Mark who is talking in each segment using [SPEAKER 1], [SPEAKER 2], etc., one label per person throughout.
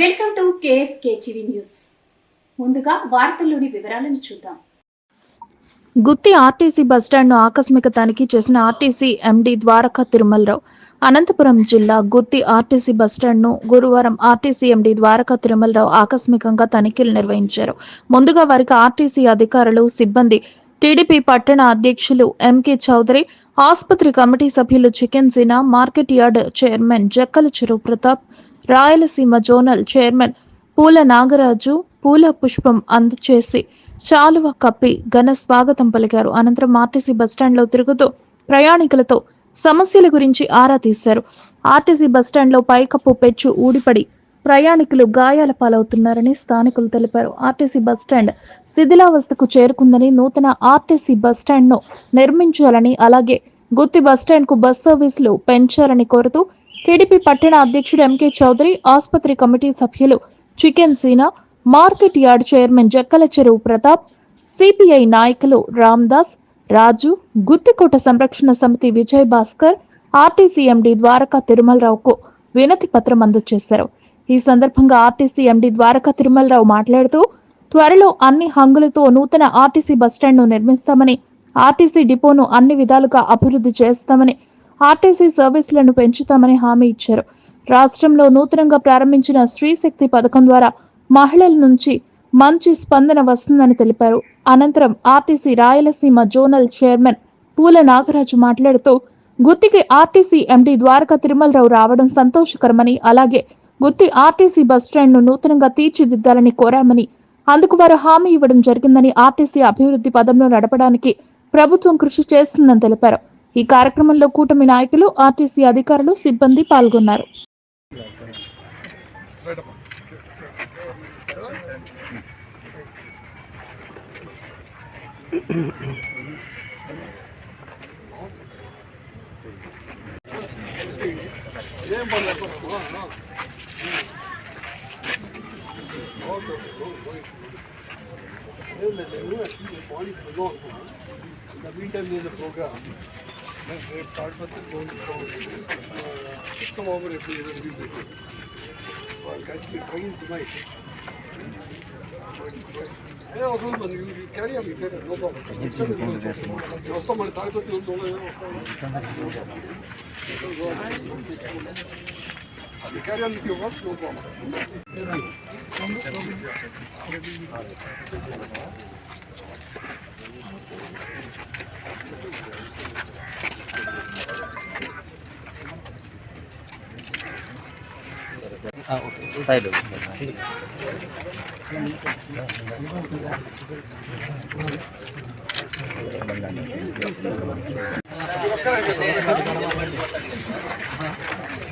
[SPEAKER 1] Welcome to KSK TV news. ముందుగా వార్తల్లోని వివరాలను చూద్దాం.
[SPEAKER 2] గుత్తి ఆర్టీసీ బస్టాండ్ను ఆకస్మిక తనిఖీ చేసిన ఆర్టీసీ ఎండీ ద్వారకా తిరుమలరావు అనంతపురం జిల్లా గుత్తి ఆర్టీసీ బస్టాండ్ను గురువారం ఆర్టీసీ ఎండీ ద్వారకా తిరుమలరావు ఆకస్మికంగా తనిఖీలు నిర్వహించారు. ముందుగా వారికి ఆర్టీసీ అధికారులు సిబ్బంది టీడీపీ పట్టణ అధ్యక్షులు ఎంకే చౌదరి ఆసుపత్రి కమిటీ సభ్యులు చికెన్ సినా market yard chairman Jakkala Cheruvu Pratap Rayalaseema zonal chairman Poola Nagaraju పూల పుష్పం అందచేసి చాలువ కప్పి ఘన స్వాగతం పలికారు. అనంతరం ఆర్టీసీ బస్టాండ్లో తిరుగుతూ ప్రయాణికులతో సమస్యల గురించి ఆరా తీశారు. ఆర్టీసీ బస్టాండ్లో పైకప్పు పెచ్చు ఊడిపడి ప్రయాణికులు గాయాల పాలవుతున్నారని స్థానికులు తెలిపారు. ఆర్టీసీ బస్టాండ్ శిథిలావస్థకు చేరుకుందని నూతన ఆర్టీసీ బస్టాండ్ను నిర్మించాలని అలాగే గుత్తి బస్టాండ్కు బస్ సర్వీసులు పెంచాలని కోరుతూ టీడీపీ పట్టణ అధ్యక్షుడు ఎంకే చౌదరి ఆసుపత్రి కమిటీ సభ్యులు చికెన్ సీనా market yard chairman Jakkala Cheruvu Pratap CPI నాయకులు రామ్దాస్ రాజు గుత్తికోట సంరక్షణ సమితి విజయ్ భాస్కర్ ఆర్టీసీ ఎండీ ద్వారకా తిరుమలరావుకు వినతి పత్రం అందజేశారు. ఈ సందర్భంగా ఆర్టీసీ ఎండీ ద్వారకా తిరుమలరావు మాట్లాడుతూ త్వరలో అన్ని హంగులతో నూతన ఆర్టీసీ బస్టాండ్ను నిర్మిస్తామని ఆర్టీసీ డిపోను అన్ని విధాలుగా అభివృద్ధి చేస్తామని ఆర్టీసీ సర్వీసులను పెంచుతామని హామీ ఇచ్చారు. రాష్ట్రంలో నూతనంగా ప్రారంభించిన స్త్రీశక్తి పథకం ద్వారా మహిళల నుంచి మంచి స్పందన వస్తుందని తెలిపారు. అనంతరం RTC Rayalaseema zonal chairman Poola Nagaraju మాట్లాడుతూ గుత్తికి ఆర్టీసీ ఎండీ ద్వారకా తిరుమలరావు రావడం సంతోషకరమని అలాగే గుత్తి ఆర్టీసీ బస్టాండ్ను నూతనంగా తీర్చిదిద్దాలని కోరామని అందుకు వారు హామీ ఇవ్వడం జరిగిందని ఆర్టీసీ అభివృద్ధి పదంలో నడపడానికి ప్రభుత్వం కృషి చేస్తుందని తెలిపారు. ఈ కార్యక్రమంలో కూటమి నాయకులు ఆర్టీసీ అధికారులు సిబ్బంది పాల్గొన్నారు.
[SPEAKER 3] In Every time there's a program, they start with the going forward. Come over if there's a music. Or catch the train tonight. Yeah, also, you can carry a bit better, no problem. It's a bit better. You also, my time, but you'll do it. Carry on with your work, no problem.
[SPEAKER 4] Ah,
[SPEAKER 3] okay. Side of it. Thank
[SPEAKER 4] you.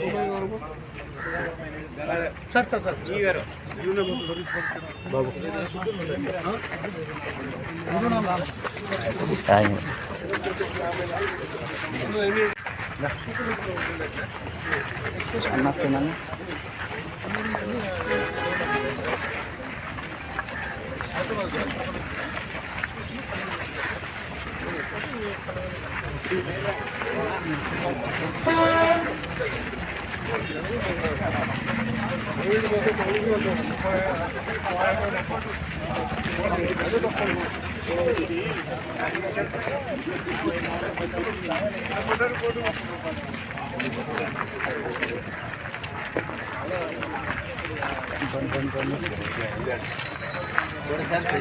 [SPEAKER 4] అట్లే నెమరాటం sir Ramesh అన్న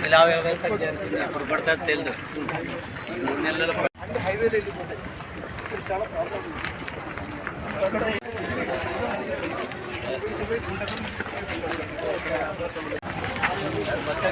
[SPEAKER 3] ఇలా వ్యవస్థ జరుగుతుంది
[SPEAKER 4] ఎప్పుడు పడుతుంది తెలియదు మూడు వెళ్ళిపోతాయి
[SPEAKER 3] చాలా ప్రాబ్లం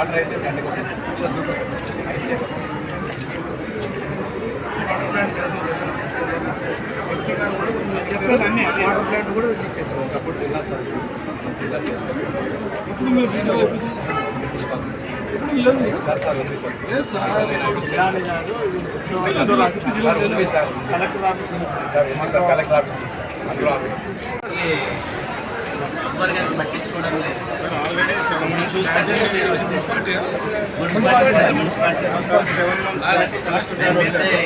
[SPEAKER 3] ఆర్డర్ అయితే టెన్కి వచ్చేసి అయితే
[SPEAKER 5] వాటర్ ప్లాంట్
[SPEAKER 3] ఎంపీ గారు కూడా వాటర్ ప్లాంట్ కూడా రిలీజ్ చేసాం ఒకప్పుడు జిల్లా సార్ జిల్లా చేస్తాం ఇప్పుడు మీరు జిల్లా కలెక్టర్ ఆఫీస్ కలెక్టర్ ఆఫీస్ అందులో ఆఫీస్
[SPEAKER 4] పట్టించుకోవడం లేదు.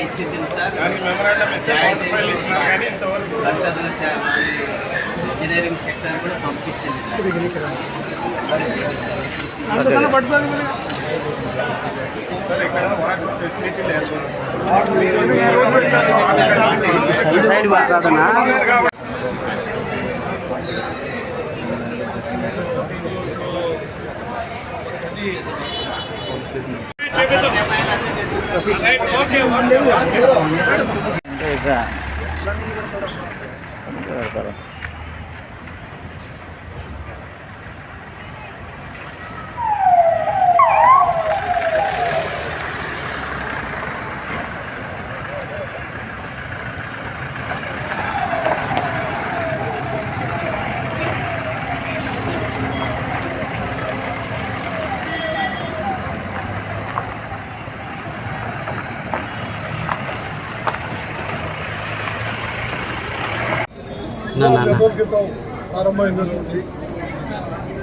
[SPEAKER 4] ఇచ్చింది సార్ పరిశోధన ఇంజనీరింగ్ సెక్టర్ కూడా పంపించింది సైడ్ అంటే ఇక
[SPEAKER 3] నెల క్రితం ప్రారంభమైనటువంటి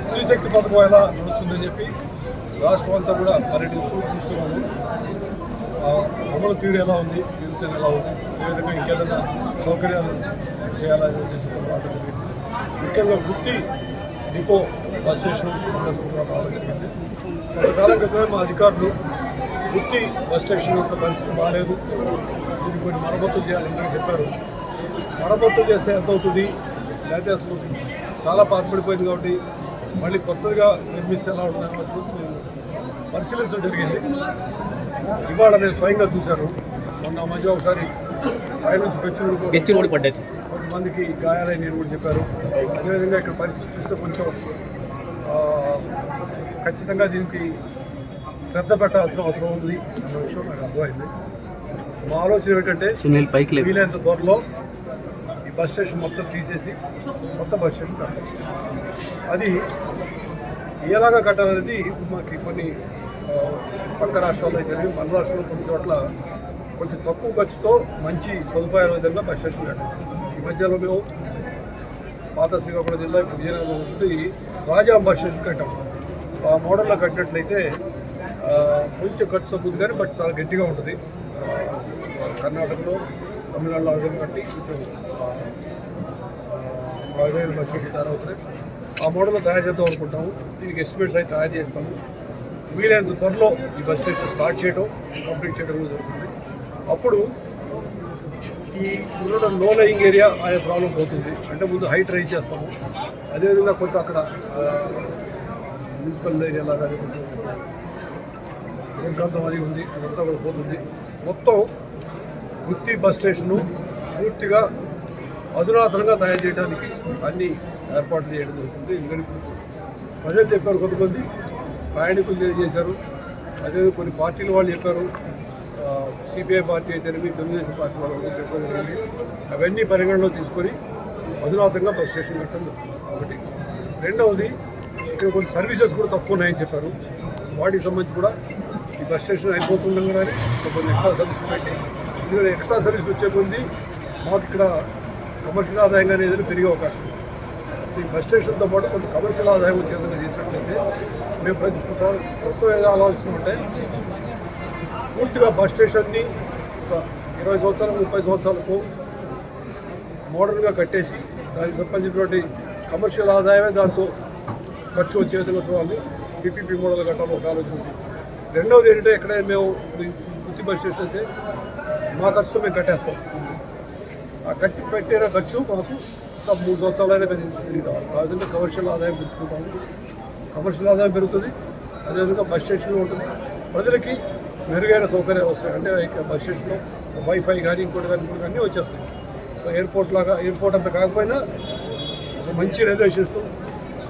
[SPEAKER 3] శ్రీశక్తి పథకం ఎలా నడుస్తుందని చెప్పి రాష్ట్రం అంతా కూడా పర్యటిస్తూ చూస్తున్నాము. అమలు తీరు ఎలా ఉంది? తీరుతేనే ఎలా ఉంది? ఏ విధంగా ఇంకేదైనా సౌకర్యాలు చేయాలని ఉద్దేశంతో ముఖ్యంగా గుత్తి డిపో బస్ స్టేషన్ జరిగింది. కొంతకాలం క్రితమే మా అధికారులు గుత్తి బస్ స్టేషన్ యొక్క పరిస్థితి బాగాలేదు దీన్ని కొన్ని మరమ్మతులు చేయాలని చెప్పారు. మరమ్మతులు చేస్తే ఎంత అవుతుంది? లేకపోతే అసలు చాలా పాతపడిపోయింది కాబట్టి మళ్ళీ కొత్తగా నిర్మిస్తే ఎలా ఉంటుందని మేము పరిశీలించడం జరిగింది. ఇవాళ నేను స్వయంగా చూశాను. మొన్న మధ్య ఒకసారి పైనుంచి పెచ్చులు
[SPEAKER 4] పెచ్చులు పడ్డేసి.
[SPEAKER 3] కొంతమందికి గాయాలని కూడా చెప్పారు. అదేవిధంగా ఇక్కడ పరిస్థితి చూస్తే కొంచెం ఖచ్చితంగా దీనికి శ్రద్ధ పెట్టాల్సిన అవసరం ఉంది అన్న విషయం నాకు అర్థమైంది. మా ఆలోచన ఏంటంటే వీలైనంత త్వరలో ఈ బస్ స్టేషన్ మొత్తం తీసేసి కొత్త బస్ స్టేషన్ కట్టాలి. అది ఎలాగా కట్టాలనేది ఇప్పుడు మాకు కొన్ని పక్క రాష్ట్రాల్లో జరిగింది మన రాష్ట్రంలో కొన్ని చోట్ల కొంచెం తక్కువ ఖర్చుతో మంచి సదుపాయాల విధంగా బస్ స్టేషన్ కట్టాలి. ఈ మధ్యలో మేము పాత శ్రీకాకుళం జిల్లా విజయనగరం నుండి రాజాం బస్ స్టేషన్ కట్టాం. ఆ మోడల్లో కట్టినట్లయితే కొంచెం ఖర్చు తగ్గుతుంది కానీ బట్ చాలా గట్టిగా ఉంటుంది. కర్ణాటకలో తమిళనాడులో ఆ కట్టి కొంచెం రాజధాని బస్ తయారవుతుంది ఆ మోడల్ తయారు చేద్దాం అనుకుంటాము. దీనికి ఎస్టిమేట్స్ అయితే తయారు చేస్తాము. వీలైనంత త్వరలో ఈ బస్ స్టేషన్ స్టార్ట్ చేయడం కంప్లీట్ చేయడం కూడా జరుగుతుంది. అప్పుడు ఈ ఉన్న లో లయింగ్ ఏరియా అనే ప్రాబ్లం పోతుంది. అంటే ముందు హైట్ రైజ్ చేస్తాము. అదేవిధంగా కొంత అక్కడ మున్సిపల్ ఏరియా లాగా అది కొంచెం అది ఉంది అదంతా కూడా పోతుంది. మొత్తం గుత్తి బస్ స్టేషన్ను పూర్తిగా అధునాతనంగా తయారు చేయడానికి అన్ని ఏర్పాటు చేయడం జరుగుతుంది. ఎందుకంటే ప్రజలు చెప్పారు కొంతమంది ప్రయాణికులు తెలియజేశారు. అదే కొన్ని పార్టీల వాళ్ళు చెప్పారు. సిపిఐ పార్టీ అయితేనేమి తెలుగుదేశం పార్టీ వాళ్ళు చెప్పడం జరిగింది. అవన్నీ పరిగణలో తీసుకొని అధునాతంగా బస్ స్టేషన్ పెట్టడం జరుగుతుంది. ఒకటి. రెండవది ఇక్కడ కొన్ని సర్వీసెస్ కూడా తక్కువ ఉన్నాయని చెప్పారు. వాటికి సంబంధించి కూడా ఈ బస్ స్టేషన్ అయిపోతుండగానే కొన్ని ఎక్స్ట్రా సర్వీస్ పెట్టి ఎందుకంటే ఎక్స్ట్రా సర్వీస్ వచ్చే కొద్ది మాకు ఇక్కడ కమర్షియల్ ఆదాయంగా అనేది పెరిగే అవకాశం ఉంది. ఈ బస్ స్టేషన్తో పాటు కొంత కమర్షియల్ ఆదాయం వచ్చేదని తీసుకున్నట్లయితే చేసినట్లయితే మేము ప్రతి ప్రస్తుతం ఏదో ఆలోచిస్తుంటే పూర్తిగా బస్ స్టేషన్ని ఒక ఇరవై సంవత్సరాలు ముప్పై సంవత్సరాలకు మోడర్న్గా కట్టేసి దానికి సంబంధించినటువంటి కమర్షియల్ ఆదాయమే దాంతో ఖర్చు వచ్చే విధంగా చూడాలి. పీపీపీ మోడల్ కట్టాలి ఒక ఆలోచన ఉంది. రెండవది ఏంటంటే ఎక్కడైనా మేము గుత్తి బస్ స్టేషన్ అయితే మా ఖర్చుతో మేము కట్టేస్తాం. ఆ కట్టి పెట్టిన ఖర్చు మాకు ఒక మూడు సంవత్సరాలైనా పెరిగి కమర్షియల్ ఆదాయం పెంచుకుంటాము. కమర్షియల్ ఆదాయం పెరుగుతుంది. అదేవిధంగా బస్ స్టేషన్లో ఉంటుంది. ప్రజలకి మెరుగైన సౌకర్యాలు వస్తాయి. అంటే బస్ స్టేషన్లో వైఫై కానీ ఇంకోటి కానీ ఇంకోటి అన్నీ వచ్చేస్తాయి. సో ఎయిర్పోర్ట్ లాగా ఎయిర్పోర్ట్ అంత కాకపోయినా మంచి రైల్వే స్టేషన్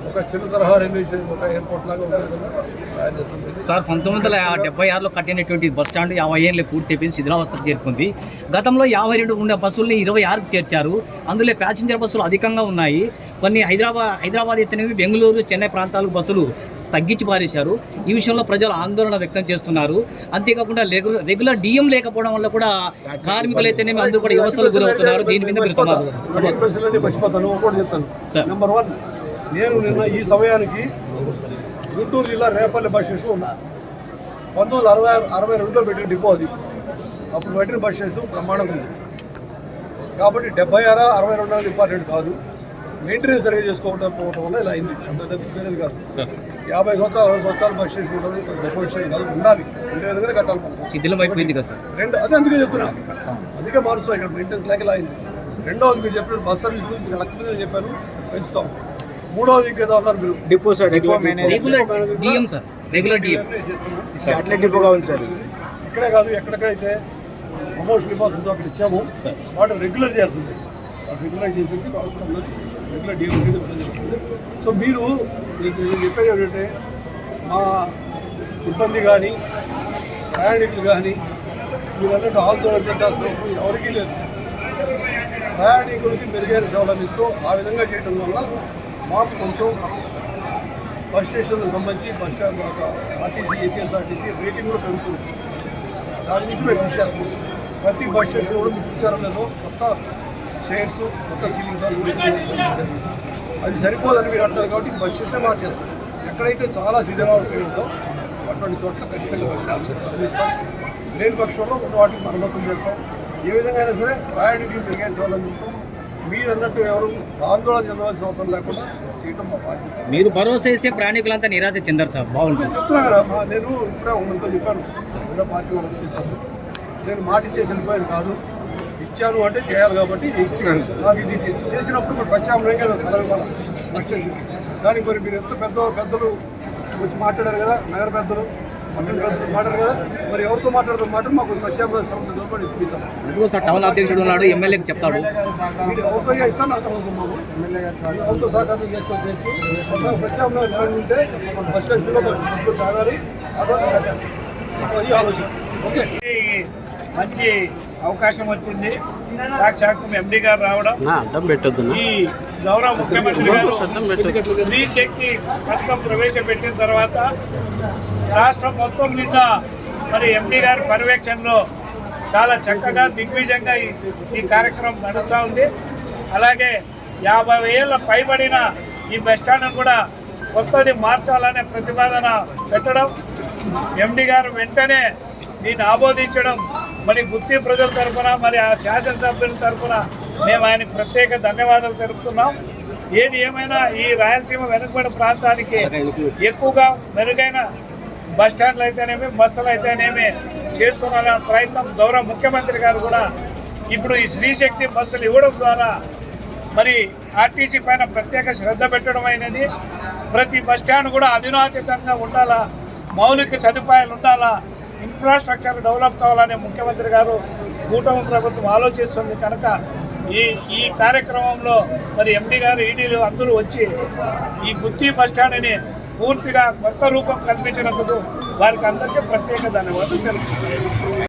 [SPEAKER 3] ఒక చిన్న తరహా స్టేషన్ ఒక ఎయిర్పోర్ట్ లాగా ఉంటుంది
[SPEAKER 5] సార్ పంతొమ్మిది వందల డెబ్బై ఆరులో కట్టినటువంటి బస్ స్టాండ్ యాభై ఏళ్ళు పూర్తి అయిపోయింది శిథిలావస్థకు చేరుకుంది. గతంలో యాభై రెండు ఉండే బస్సుల్ని ఇరవై ఆరుకు చేర్చారు. అందులో ప్యాసింజర్ బస్సులు అధికంగా ఉన్నాయి. కొన్ని హైదరాబాద్ హైదరాబాద్ ఎత్తనేవి బెంగళూరు చెన్నై ప్రాంతాలకు బస్సులు తగ్గించి పారేశారు. ఈ విషయంలో ప్రజలు ఆందోళన వ్యక్తం చేస్తున్నారు. అంతేకాకుండా రెగ్యులర్ రెగ్యులర్ డిఎం లేకపోవడం వల్ల కూడా కార్మికులు అయితేనేమి అందరూ కూడా వ్యవస్థలు గురవుతున్నారు. దీని మీద మీరు
[SPEAKER 3] నేను నిన్న ఈ సమయానికి గుంటూరు జిల్లా రేపల్లి బస్ స్టేషన్ ఉన్నా. పంతొమ్మిది వందల అరవై అరవై రెండులో పెట్టిన డిపో అది అప్పుడు పెట్టిన బస్ స్టేషన్ ప్రమాణంగా ఉంది. కాబట్టి డెబ్బై ఆరు అరవై రెండు అనేది ఇంపార్టెంట్ కాదు. మెయింటెనెన్స్ సరిగ్గా చేసుకోవడం పోవడం వల్ల ఇలా అయింది. అంత తెలియదు కాదు.
[SPEAKER 5] సార్.
[SPEAKER 3] యాభై సంవత్సరాలు అరవై సంవత్సరాలు బస్ స్టేషన్ ఉంటుంది. డెపో స్టేషన్ కాదు. ఉండాలి. ఉండే విధంగా కట్టాలి.
[SPEAKER 5] శిథిలం అయిపోయింది కదా సార్.
[SPEAKER 3] రెండు అదే అందుకే చెప్తున్నా. అందుకే మారుస్తాం ఇక్కడ మెయింటెనెన్స్ లేక ఇలా అయింది. రెండవది మీరు చెప్పిన బస్ సర్వీస్ గురించి లక్ష మీద చెప్పాను పెంచుతాం. మూడవది ఇంకేదో అన్నారు మీరు
[SPEAKER 6] depot sir depot
[SPEAKER 5] regular DM sir regular DM
[SPEAKER 6] satellite depot కావాలి సార్
[SPEAKER 3] ఇక్కడే కాదు ఎక్కడెక్కడైతే ప్రమోషన్ ఇవ్వాల్సిందో అక్కడ ఇచ్చాము.
[SPEAKER 5] సార్.
[SPEAKER 3] వాటిని రెగ్యులర్ చేస్తుంది. రెగ్యులర్ చేసేసి రెగ్యులర్ డీల్ సో మీరు చెప్పేది ఏంటంటే మా సిబ్బంది కానీ ప్రయాణికులు కానీ మీరన్నట్టు ఆందోళన చెందాల్సిన అవసరం ఎవరికీ లేదు. ప్రయాణికులకి మెరుగైన సేవలు అందిస్తూ ఆ విధంగా చేయడం వల్ల మాకు కొంచెం బస్ స్టేషన్లకు సంబంధించి bus stand RTC APSRTC rating కూడా పెరుగుతుంది. దాని నుంచి మేము కృషి చేస్తాం. ప్రతి బస్ స్టేషన్ కూడా మీరు చూసారో లేదో కొత్త చైర్స్ కొత్త సీలింగ్ అది సరిపోదని మీరు అంటారు కాబట్టి బస్ స్టేషన్ మార్చేస్తాం. ఎక్కడైతే చాలా శిథిలావస్థ ఉందో అటువంటి చోట్ల ఖచ్చితంగా బస్ అందిస్తాం లేని పక్షంలో వాటికి మరమ్మతులు చేస్తాం. ఏ విధంగా అయినా సరే ప్రయాణికులు మెరుగైన మీరు అన్నట్టు ఎవరు ఆందోళన చెందవలసిన అవసరం లేకుండా చేయడం మా బాధ్యత.
[SPEAKER 5] మీరు భరోసా చేసే ప్రయాణికులంతా నిరాశ చెందరు సార్. బాగుంటుంది.
[SPEAKER 3] చెప్తున్నా కదా మా- నేను ఇప్పుడే ఉన్నంత చెప్పాను. సరసగా పార్టీ వాళ్ళకి చెప్పాను నేను మాట ఇచ్చేసి వెళ్ళిపోయాను కాదు. ఇచ్చాను అంటే చేయాలి కాబట్టి నాకు ఇది చేసినప్పుడు మరి ప్రత్యామ్నాయంగా నేను సెలవు ఇవ్వాలి. బస్ స్టేషన్కి దానికి మరి మీరు ఎంత పెద్ద పెద్దలు వచ్చి మాట్లాడారు కదా నగర పెద్దలు మరి ఎవరితో మాట్లాడుతున్న మాట మాకు
[SPEAKER 5] సార్ టౌన్ అధ్యక్షుడు ఉన్నాడు ఎమ్మెల్యేకి చెప్తాడు
[SPEAKER 3] ఎవరితో ఇస్తాను సహకారం చేసుకోవచ్చు ప్రత్యామ్నాయ ఉంటే బస్ తాగాలి. అది ఆలోచన. ఓకే.
[SPEAKER 7] మంచి అవకాశం వచ్చింది. సాక్షాత్తు ఎండి గారు రావడం. ఈ గౌరవ ముఖ్యమంత్రి గారు స్త్రీ శక్తి పథకం ప్రవేశపెట్టిన తర్వాత రాష్ట్రం మొత్తం మీద మరి ఎంపీ గారి పర్యవేక్షణలో చాలా చక్కగా దిగ్విజయంగా ఈ ఈ కార్యక్రమం నడుస్తూ ఉంది. అలాగే యాభై ఏళ్ళ పైబడిన ఈ బస్ స్టాండ్ను కూడా కొత్తది మార్చాలనే ప్రతిపాదన పెట్టడం ఎండి గారు వెంటనే దీన్ని ఆమోదించడం మరి గుత్తి ప్రజల తరఫున మరి ఆ శాసనసభ్యుల తరఫున మేము ఆయనకు ప్రత్యేక ధన్యవాదాలు తెలుపుతున్నాం. ఏది ఏమైనా ఈ రాయలసీమ వెనుకబడి ప్రాంతానికి ఎక్కువగా మెరుగైన బస్ స్టాండ్లు అయితేనేమి బస్సులు అయితేనేమి చేసుకోవాలనే ప్రయత్నం గౌరవ ముఖ్యమంత్రి గారు కూడా ఇప్పుడు ఈ శ్రీశక్తి బస్సులు ఇవ్వడం ద్వారా మరి ఆర్టీసీ పైన ప్రత్యేక శ్రద్ధ పెట్టడం అయినది. ప్రతి బస్ స్టాండ్ కూడా అధునాతీతంగా ఉండాలా మౌలిక సదుపాయాలు ఉండాలా ఇన్ఫ్రాస్ట్రక్చర్ డెవలప్ కావాలనే ముఖ్యమంత్రి గారు కూటమి ప్రభుత్వం ఆలోచిస్తుంది కనుక ఈ ఈ కార్యక్రమంలో మరి ఎండి గారు ఈడీలు అందరూ వచ్చి ఈ గుత్తి బస్ స్టాండ్ని పూర్తిగా కొత్త రూపం కల్పించినందుకు వారికి అందరికీ ప్రత్యేక ధన్యవాదాలు తెలుపుతున్నాను.